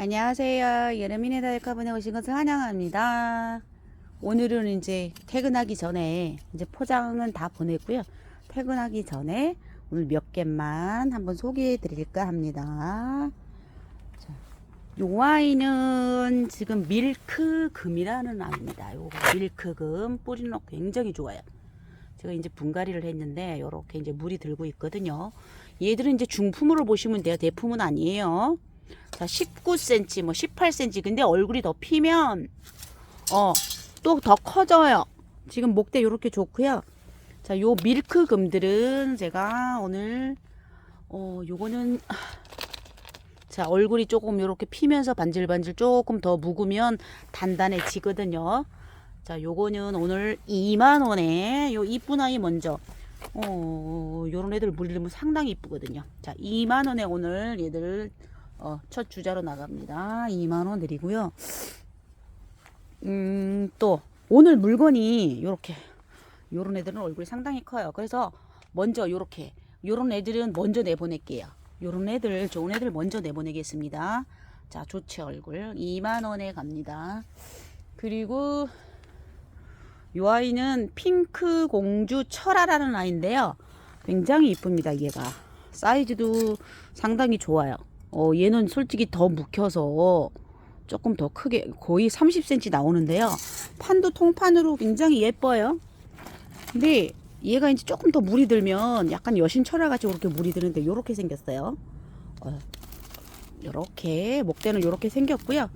안녕하세요. 여름이네 다이카분에 오신 것을 환영합니다. 오늘은 이제 퇴근하기 전에 이제 포장은 다 보냈고요. 퇴근하기 전에 오늘 몇 개만 한번 소개해 드릴까 합니다. 자, 요 와인은 지금 밀크금이라는 와인입니다. 요거 밀크금 뿌리는 굉장히 좋아요. 제가 이제 분갈이를 했는데 요렇게 이제 물이 들고 있거든요. 얘들은 이제 중품으로 보시면 돼요. 대품은 아니에요. 자, 19cm, 뭐 18cm. 근데 얼굴이 더 피면 어, 또 더 커져요. 지금 목대 요렇게 좋고요. 자, 요 밀크금들은 제가 오늘 어, 요거는 자, 얼굴이 조금 요렇게 피면서 반질반질 조금 더 묵으면 단단해지거든요. 자, 요거는 오늘 2만 원에 요 이쁜 아이 먼저 어, 요런 애들 물리면 상당히 이쁘거든요. 자, 2만 원에 오늘 얘들 어, 첫 주자로 나갑니다. 2만 원 드리고요. 음, 또 오늘 물건이 요렇게 요런 애들은 얼굴이 상당히 커요. 그래서 먼저 요렇게 요런 애들은 먼저 내보낼게요. 요런 애들 좋은 애들 먼저 내보내겠습니다. 자, 좋지 얼굴 2만 원에 갑니다. 그리고 요 아이는 핑크 공주 철아라는 아이인데요. 굉장히 이쁩니다, 얘가. 사이즈도 상당히 좋아요. 어, 얘는 솔직히 더 묵혀서 조금 더 크게 거의 30cm 나오는데요. 판도 통판으로 굉장히 예뻐요. 근데 얘가 이제 조금 더 물이 들면 약간 여신 철화 같이 이렇게 물이 드는데 요렇게 생겼어요. 어, 요렇게 목대는 요렇게 생겼고요.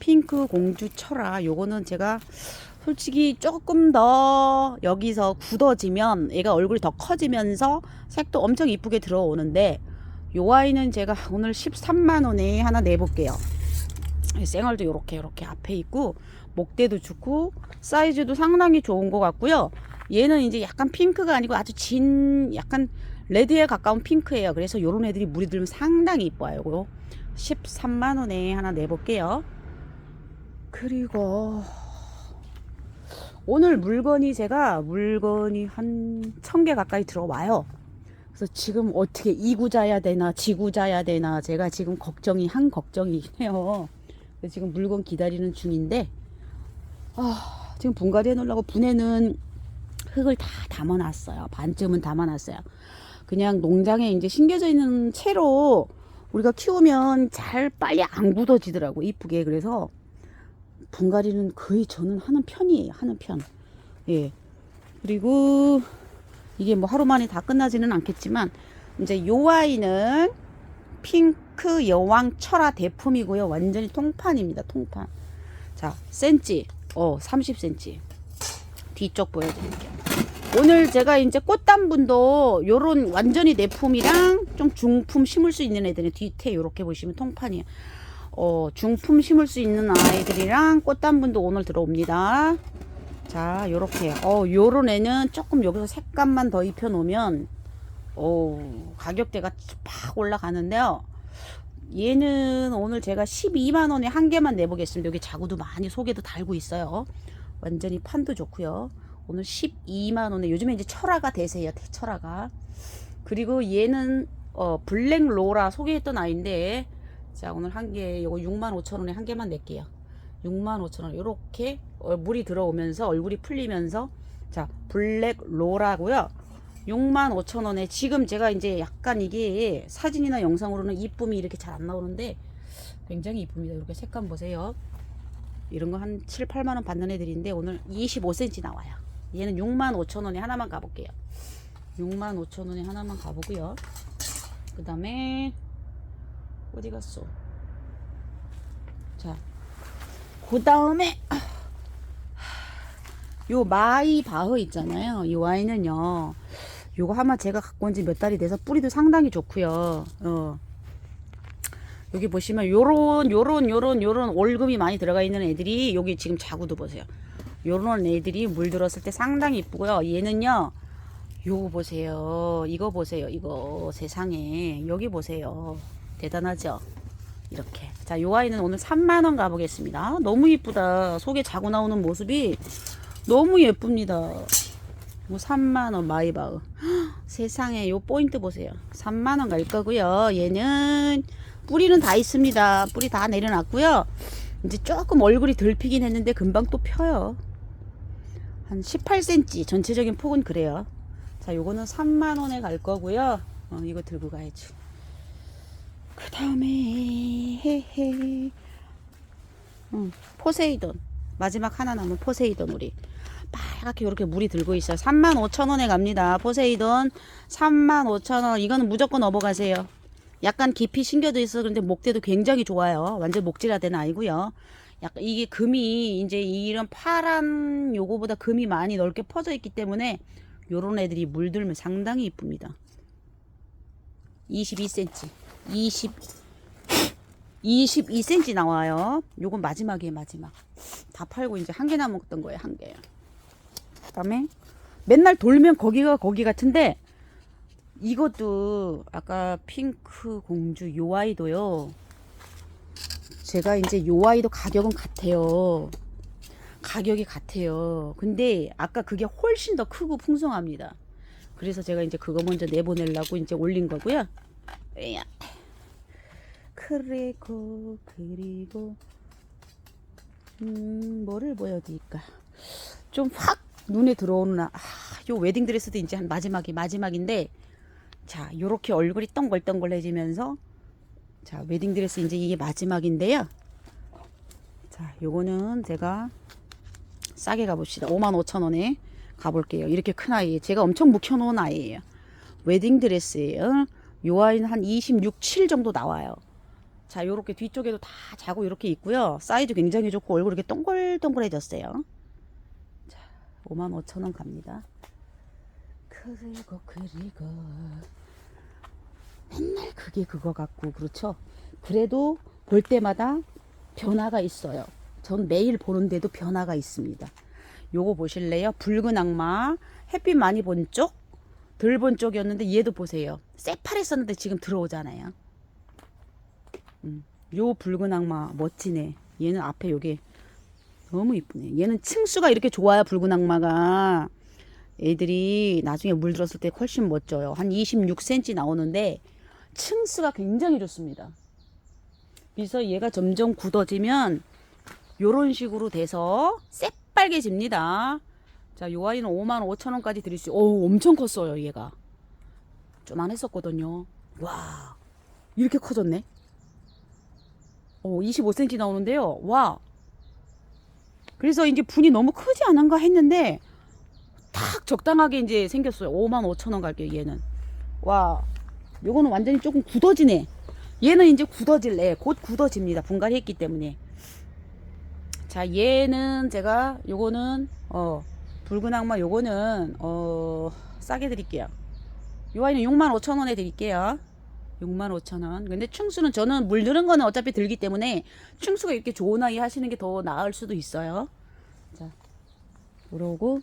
핑크 공주 철화 요거는 제가 솔직히 조금 더 여기서 굳어지면 얘가 얼굴이 더 커지면서 색도 엄청 이쁘게 들어오는데 요 아이는 제가 오늘 13만 원에 하나 내볼게요. 쌩얼도 요렇게 요렇게 앞에 있고 목대도 좋고 사이즈도 상당히 좋은 것 같고요. 얘는 이제 약간 핑크가 아니고 아주 진 약간 레드에 가까운 핑크예요. 그래서 요런 애들이 물이 들면 상당히 이뻐요. 요거 13만 원에 하나 내볼게요. 그리고 오늘 물건이 제가 물건이 한 천 개 가까이 들어와요. 그래서 지금 어떻게 이구자야 되나 지구자야 되나 제가 지금 걱정이 한 걱정이긴 해요. 지금 물건 기다리는 중인데 아, 지금 분갈이 해놓으려고 분에는 흙을 다 담아놨어요. 반쯤은 담아놨어요. 그냥 농장에 이제 심겨져 있는 채로 우리가 키우면 잘 빨리 안 굳어지더라고 이쁘게 그래서 분갈이는 거의 저는 하는 편이에요. 하는 편. 예. 그리고 이게 뭐 하루 만에 다 끝나지는 않겠지만 이제 요 아이는 핑크 여왕 철화 대품이고요. 완전히 통판입니다. 통판. 자, 센치. 어, 30cm. 뒤쪽 보여드릴게요. 오늘 제가 이제 꽃단분도 요런 완전히 내품이랑 좀 중품 심을 수 있는 애들은 뒤태 요렇게 보시면 통판이에요. 어, 중품 심을 수 있는 아이들이랑 꽃단분도 오늘 들어옵니다. 자, 요렇게. 어, 요런 애는 조금 여기서 색감만 더 입혀 놓으면, 어, 가격대가 팍 올라가는데요. 얘는 오늘 제가 12만원에 한 개만 내보겠습니다. 여기 자구도 많이 속에도 달고 있어요. 완전히 판도 좋고요. 오늘 12만원에, 요즘에 이제 철화가 대세예요. 대철화가. 그리고 얘는, 어, 블랙 로라 소개했던 아이인데, 자, 오늘 한 개, 요거 6만 5천 원에 한 개만 낼게요. 6만 5천 원. 요렇게 어, 물이 들어오면서 얼굴이 풀리면서 자, 블랙 로라고요. 6만 5천 원에 지금 제가 이제 약간 이게 사진이나 영상으로는 이쁨이 이렇게 잘 안 나오는데 굉장히 이쁩니다. 이렇게 색감 보세요. 이런 거 한 7, 8만 원 받는 애들인데 오늘 25cm 나와요. 얘는 6만 5천 원에 하나만 가볼게요. 6만 5천 원에 하나만 가보고요. 그 다음에 어디 갔어? 자, 그 다음에 요 마이 바흐 있잖아요. 이 와인은요. 요거 아마 제가 갖고 온 지 몇 달이 돼서 뿌리도 상당히 좋고요. 어. 여기 보시면 요런 요런 요런 요런 올금이 많이 들어가 있는 애들이 여기 지금 자구도 보세요. 요런 애들이 물들었을 때 상당히 이쁘고요. 얘는요. 요거 보세요. 이거 보세요. 이거 세상에 여기 보세요. 대단하죠? 이렇게. 자, 요 아이는 오늘 3만원 가보겠습니다. 너무 이쁘다. 속에 자고 나오는 모습이 너무 예쁩니다. 뭐 3만원 마이바흐. 헉, 세상에 요 포인트 보세요. 3만원 갈 거고요. 얘는 뿌리는 다 있습니다. 뿌리 다 내려놨고요. 이제 조금 얼굴이 덜 피긴 했는데 금방 또 펴요. 한 18cm 전체적인 폭은 그래요. 자, 요거는 3만 원에 갈 거고요. 어, 이거 들고 가야지. 그 다음에 헤헤. 음, 포세이돈 마지막 하나 남은 포세이돈 우리 빨갛게 이렇게 물이 들고 있어요. 35,000원에 갑니다. 포세이돈 35,000원. 이거는 무조건 넘어가세요. 약간 깊이 신겨져 있어. 그런데 목대도 굉장히 좋아요. 완전 목질화된 아이고요. 약간 이게 금이 이제 이런 파란 요거보다 금이 많이 넓게 퍼져 있기 때문에 요런 애들이 물들면 상당히 이쁩니다. 22cm. 20 22cm 나와요. 요건 마지막이에요, 마지막. 다 팔고 이제 한 개 남았던 거예요, 한 개. 그다음에 맨날 돌면 거기가 거기 같은데 이것도 아까 핑크 공주 요 아이도요. 제가 이제 요 아이도 가격은 같아요. 가격이 같아요. 근데 아까 그게 훨씬 더 크고 풍성합니다. 그래서 제가 이제 그거 먼저 내보내려고 이제 올린 거고요. 에야. 그리고 그리고 음 뭐를 보여드릴까? 좀 확 눈에 들어오는 아, 요 웨딩 드레스도 이제 한 마지막이 마지막인데 자 요렇게 얼굴이 동글동글해지면서 자 웨딩 드레스 이제 이게 마지막인데요. 자 요거는 제가 싸게 가봅시다. 55,000원에 가볼게요. 이렇게 큰 아이 제가 엄청 묵혀놓은 아이예요. 웨딩 드레스예요. 요 아이는 한 26, 7 정도 나와요. 자, 요렇게 뒤쪽에도 다 자고 이렇게 있고요. 사이즈 굉장히 좋고 얼굴 이렇게 동글동글해졌어요. 자, 55,000원 갑니다. 그리고 그리고 맨날 그게 그거 같고 그렇죠. 그래도 볼 때마다 변화가 있어요. 전 매일 보는데도 변화가 있습니다. 요거 보실래요? 붉은 악마 햇빛 많이 본 쪽, 덜 본 쪽이었는데 얘도 보세요. 새파랬었는데 지금 들어오잖아요. 음, 요 붉은 악마 멋지네. 얘는 앞에 요게 너무 이쁘네. 얘는 층수가 이렇게 좋아요. 붉은 악마가 애들이 나중에 물들었을 때 훨씬 멋져요. 한 26cm 나오는데 층수가 굉장히 좋습니다. 그래서 얘가 점점 굳어지면 요런 식으로 돼서 새빨개집니다. 자, 요 아이는 5만 5천 원까지 드릴 수, 오, 엄청 컸어요, 얘가. 좀안 했었거든요. 와, 이렇게 커졌네. 오, 25cm 나오는데요. 와. 그래서 이제 분이 너무 크지 않은가 했는데, 딱 적당하게 이제 생겼어요. 5만 5천 원 갈게요, 얘는. 와, 요거는 완전히 조금 굳어지네. 얘는 이제 굳어질래. 곧 굳어집니다. 분갈이 했기 때문에. 자, 얘는 제가 요거는 어 붉은 악마 요거는 어 싸게 드릴게요. 요 아이는 6만 5천 원에 드릴게요. 6만 5천 원. 근데 충수는 저는 물드는 거는 어차피 들기 때문에 충수가 이렇게 좋은 아이 하시는 게 더 나을 수도 있어요. 자, 그러고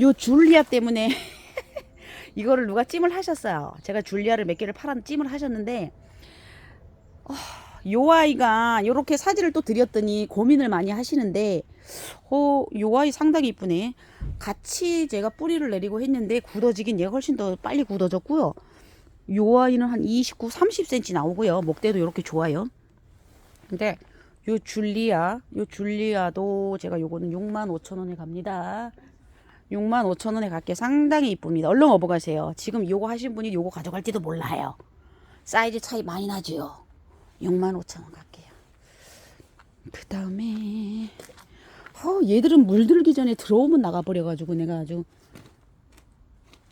요 줄리아 때문에 이거를 누가 찜을 하셨어요. 제가 줄리아를 몇 개를 팔았 찜을 하셨는데 어, 요 아이가 요렇게 사진을 또 드렸더니 고민을 많이 하시는데 어, 요 아이 상당히 이쁘네. 같이 제가 뿌리를 내리고 했는데 굳어지긴 얘가 훨씬 더 빨리 굳어졌고요. 요 아이는 한 29, 30cm 나오고요. 목대도 이렇게 좋아요. 근데 요 줄리아, 요 줄리아도 제가 요거는 6만 5천 원에 갑니다. 6만 5천 원에 갈게 상당히 이쁩니다. 얼른 업어가세요. 지금 요거 하신 분이 요거 가져갈지도 몰라요. 사이즈 차이 많이 나죠. 6만 5천 원 갈게요. 그 다음에 어, 얘들은 물들기 전에 들어오면 나가버려가지고 내가 아주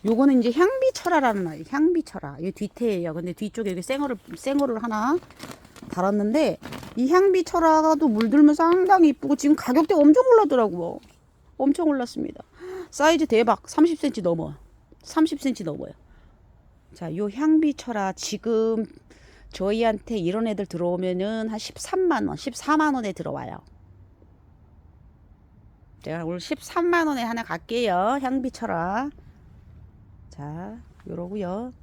요거는 이제 향비 철화라는 아이 향비 철화 이 뒤태예요. 근데 뒤쪽에 이렇게 생어를 생어를 하나 달았는데 이 향비 철화도 물들면 상당히 이쁘고 지금 가격대 엄청 올랐더라고요. 엄청 올랐습니다. 사이즈 대박 30cm 넘어 30cm 넘어요. 자, 요 향비 철화 지금 저희한테 이런 애들 들어오면은 한 13만 원, 14만 원에 들어와요. 제가 오늘 13만 원에 하나 갈게요. 향비 철화. 자, 요러고요.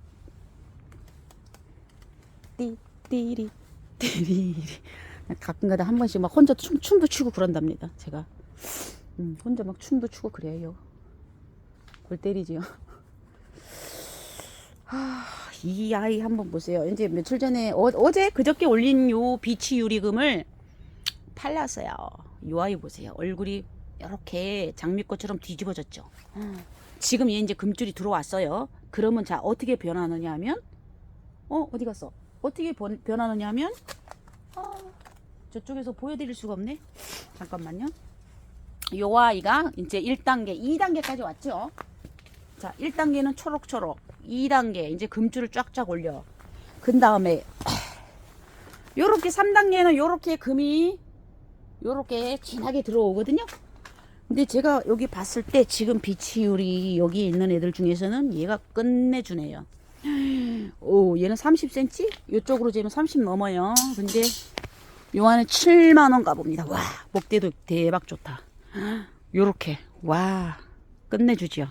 띠띠리 띠리리. 가끔가다 한 번씩 막 혼자 춤, 춤도 추고 그런답니다. 제가 음, 혼자 막 춤도 추고 그래요. 골 때리지요. 아, 이 아이 한번 보세요. 이제 며칠 전에 어, 어제 그저께 올린 요 비치 유리금을 팔랐어요. 요 아이 보세요. 얼굴이 이렇게 장미꽃처럼 뒤집어졌죠. 지금 얘 이제 금줄이 들어왔어요. 그러면 자 어떻게 변하느냐 하면 어 어디 갔어? 어떻게 변, 변하느냐 하면 아, 저쪽에서 보여드릴 수가 없네. 잠깐만요. 요 아이가 이제 1단계, 2단계까지 왔죠. 자, 1단계는 초록초록. 2단계 이제 금줄을 쫙쫙 올려. 그 다음에 요렇게 3단계는 요렇게 금이 요렇게 진하게 들어오거든요. 근데 제가 여기 봤을 때 지금 비치율이 여기 있는 애들 중에서는 얘가 끝내주네요. 오, 얘는 30cm? 이쪽으로 재면 30 넘어요. 근데 요 안에 7만원 가봅니다. 와, 목대도 대박 좋다. 요렇게. 와, 끝내주지요.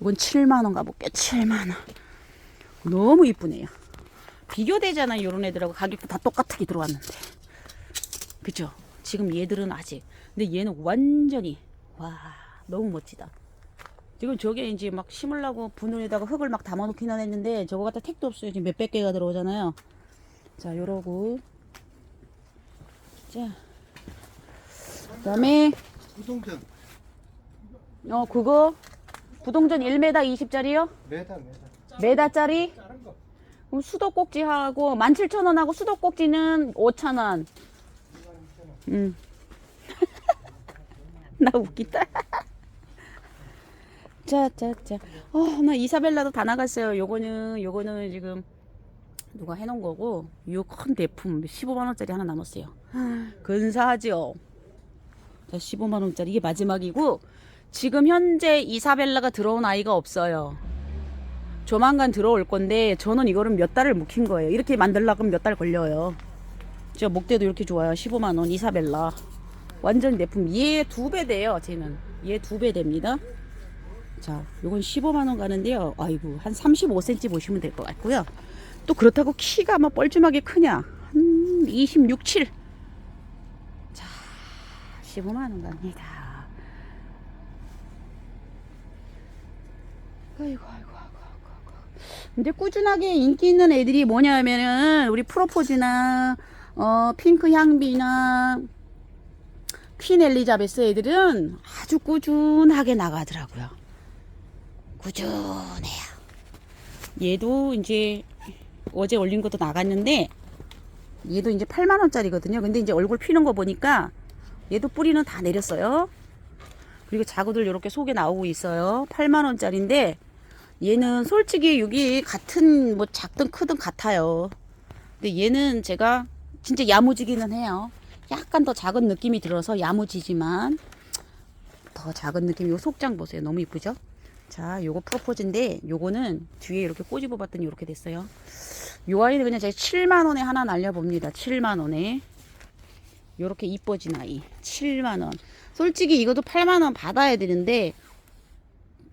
이건 7만원 가볼게요. 7만원. 너무 이쁘네요. 비교되잖아요. 요런 애들하고 가격도 다 똑같게 들어왔는데. 그죠? 지금 얘들은 아직. 근데 얘는 완전히. 와, 너무 멋지다. 지금 저게 이제 막 심으려고 분원에다가 흙을 막 담아 놓기는 했는데 저거 갖다 택도 없어요. 지금 몇백 개가 들어오잖아요. 자, 요러고. 자. 그 다음에, 우동전 어, 그거. 부동전 1m 20짜리요? 메다 메다 메다짜리? 그럼 수도꼭지하고 17,000원하고 수도꼭지는 5,000원. 음. 나 웃기다. 자, 자, 자. 어, 나 이사벨라도 다 나갔어요. 요거는, 요거는 지금 누가 해놓은 거고, 요 큰 대품 15만원짜리 하나 남았어요. 근사하죠? 자, 15만원짜리. 이게 마지막이고, 지금 현재 이사벨라가 들어온 아이가 없어요. 조만간 들어올 건데 저는 이거를 몇 달을 묵힌 거예요. 이렇게 만들려고 하면 몇 달 걸려요. 저 목대도 이렇게 좋아요. 15만 원 이사벨라. 완전 내품. 얘 두 배 돼요. 쟤는 얘 두 배 됩니다. 자, 요건 15만 원 가는데요. 아이고 한 35cm 보시면 될 것 같고요. 또 그렇다고 키가 막 뻘쭘하게 크냐? 한 26, 7. 자, 15만 원 갑니다. 아이고 아이고 아이고 아이고. 근데 꾸준하게 인기 있는 애들이 뭐냐면은 우리 프로포즈나 어 핑크 향비나 퀸 엘리자베스 애들은 아주 꾸준하게 나가더라고요. 꾸준해요. 얘도 이제 어제 올린 것도 나갔는데 얘도 이제 8만 원짜리거든요. 근데 이제 얼굴 피는 거 보니까 얘도 뿌리는 다 내렸어요. 그리고 자구들 이렇게 속에 나오고 있어요. 8만 원짜리인데 얘는 솔직히 여기 같은 뭐 작든 크든 같아요. 근데 얘는 제가 진짜 야무지기는 해요. 약간 더 작은 느낌이 들어서 야무지지만 더 작은 느낌. 요 속장 보세요. 너무 이쁘죠? 자, 요거 프로포즈인데 요거는 뒤에 이렇게 꼬집어 봤더니 이렇게 됐어요. 요 아이는 그냥 제가 7만 원에 하나 날려 봅니다. 7만 원에. 요렇게 이뻐진 아이. 7만 원. 솔직히 이것도 8만 원 받아야 되는데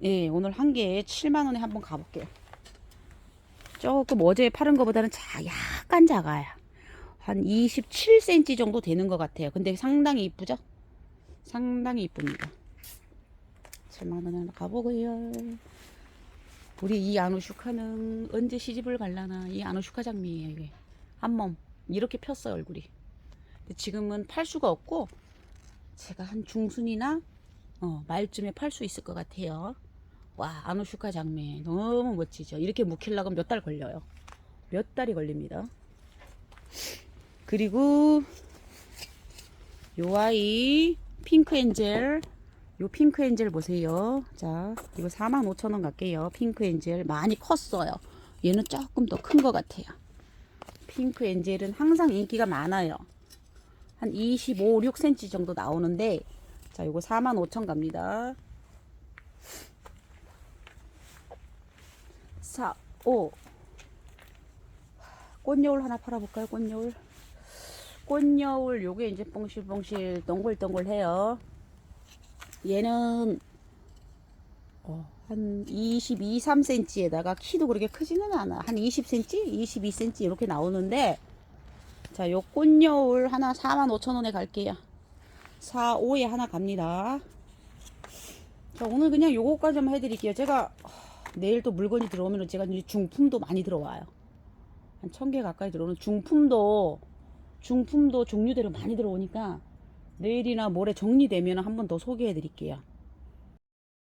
예, 오늘 한 개에 7만 원에 한번 가 볼게요. 조금 어제 파는 것보다는 자, 약간 작아요. 한 27cm 정도 되는 것 같아요. 근데 상당히 이쁘죠? 상당히 이쁩니다. 7만 원에 하나 가보고요. 우리 이 아누슈카는 언제 시집을 갈라나? 이 아누슈카 장미예요, 이게. 한 몸. 이렇게 폈어요, 얼굴이. 근데 지금은 팔 수가 없고, 제가 한 중순이나 어, 말쯤에 팔 수 있을 것 같아요. 와, 아누슈카 장미 너무 멋지죠. 이렇게 묵히려고 몇 달 걸려요. 몇 달이 걸립니다. 그리고 요 아이 핑크 엔젤 요 핑크 엔젤 보세요. 자, 이거 45,000원 갈게요. 핑크 엔젤 많이 컸어요. 얘는 조금 더 큰 것 같아요. 핑크 엔젤은 항상 인기가 많아요. 한 25, 6cm 정도 나오는데 자, 요거 45,000 갑니다. 4, 5. 꽃여울 하나 팔아볼까요? 꽃여울. 꽃여울 요게 이제 뽕실뽕실 동글동글해요. 얘는 어, 한 22, 3cm에다가 키도 그렇게 크지는 않아. 한 20cm, 22cm 이렇게 나오는데 자, 요 꽃여울 하나 45,000원에 갈게요. 4, 5에 하나 갑니다. 자, 오늘 그냥 요거까지만 해드릴게요. 제가 내일 또 물건이 들어오면 제가 이제 중품도 많이 들어와요. 한천개 가까이 들어오는 중품도 중품도 종류대로 많이 들어오니까 내일이나 모레 정리되면 한 번 더 소개해 드릴게요.